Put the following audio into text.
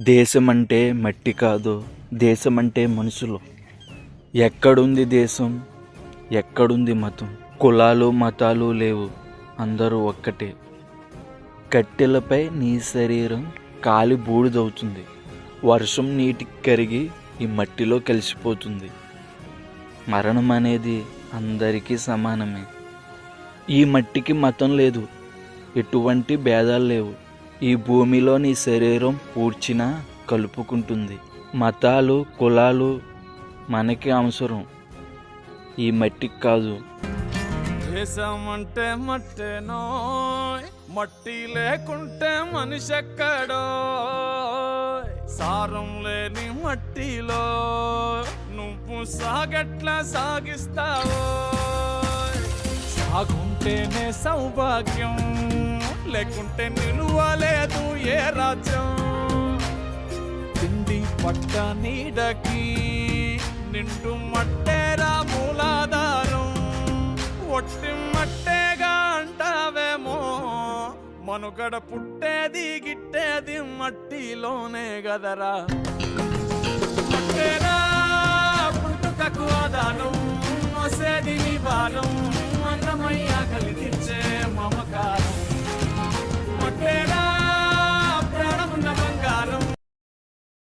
దేశం అంటే మట్టి కాదు దేశం అంటే మనుషులు. ఎక్కడుంది దేశం ఎక్కడుంది మతం? కులాలు మతాలు లేవు అందరూ ఒక్కటే. కట్టెలపై నీ శరీరం కాలి బూడిదవుతుంది. వర్షం నీటికి కరిగి ఈ మట్టిలో కలిసిపోతుంది. మరణం అనేది అందరికీ సమానమే. ఈ మట్టికి మతం లేదు. ఎటువంటి భేదాలు లేవు. ఈ భూమిలో నీ శరీరం పూడ్చిన కలుపుకుంటుంది. మతాలు కులాలు మనకి అవసరం. ఈ మట్టికి కాదు. దేశం అంటే మట్టేనో మట్టి లేకుంటే మనిషి ఎక్కడో. సారం లేని మట్టిలో నువ్వు సాగట్లా సాగిస్తావో. సాగుంటేనే సౌభాగ్యం. లేకుంటే నిలువలేదు ఏ రాజ్యం? తిండి పట్ట నీడకి నిండు మట్టేరా మూలాధారం. ఒట్టి మట్టేగా అంటావేమో? మనుగడ పుట్టేది గిట్టేది మట్టిలోనే గదరా. మట్టేరా పుట్టుకకు ఆధారం మోసేది నీ భారం